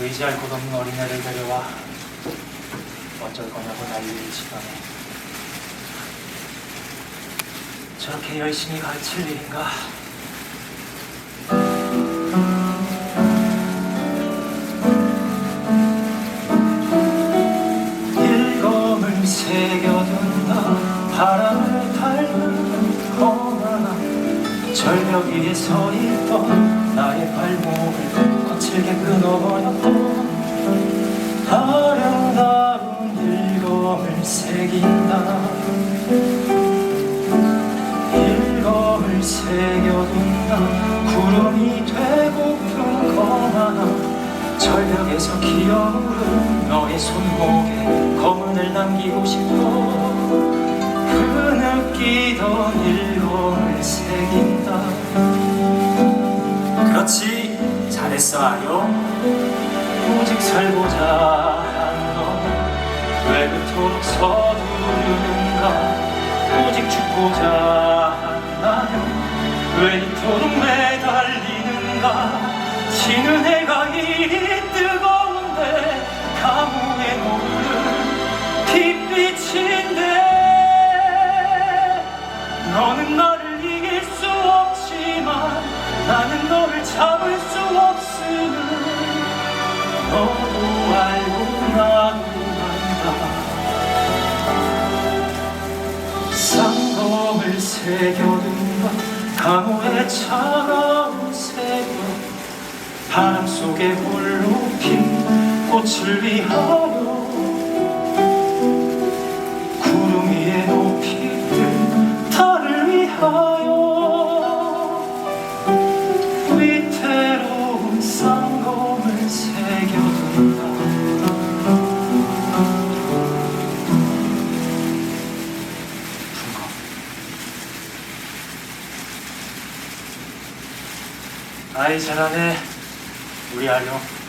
의지할 곳 없는 어린애를 데려와 어쩔 거냐고 난리를 치더니 저렇게 열심히 가르칠 일인가? 일검을 새겨둔다 바람 절벽 위에 서 있던 나의 발목을 거칠게 끊어버렸던 아름다운 일검을 새긴다. 일검을 새겨둔다. 구름이 되고픈 검 하나 절벽에서 기어오른 너의 손목에 검은을 남기고 싶어. 그 느끼던 일 아요. 오직 살고자 한너왜 그토록 서두르는가? 오직 죽고자 한다면 왜 이토록 매달리는가? 지는 해가 이리 뜨거운데 가무에 오르는 빛빛인데 너는 나를 이길 수 없지만 나는 너를 잡을 수 없음을 너도 알고 나도 안다 쌍검을 새겨둔 것 강호의 차가운 새벽 바람 속에 홀로 핀 꽃을 위하여 아이 잘하네. 우리 알룡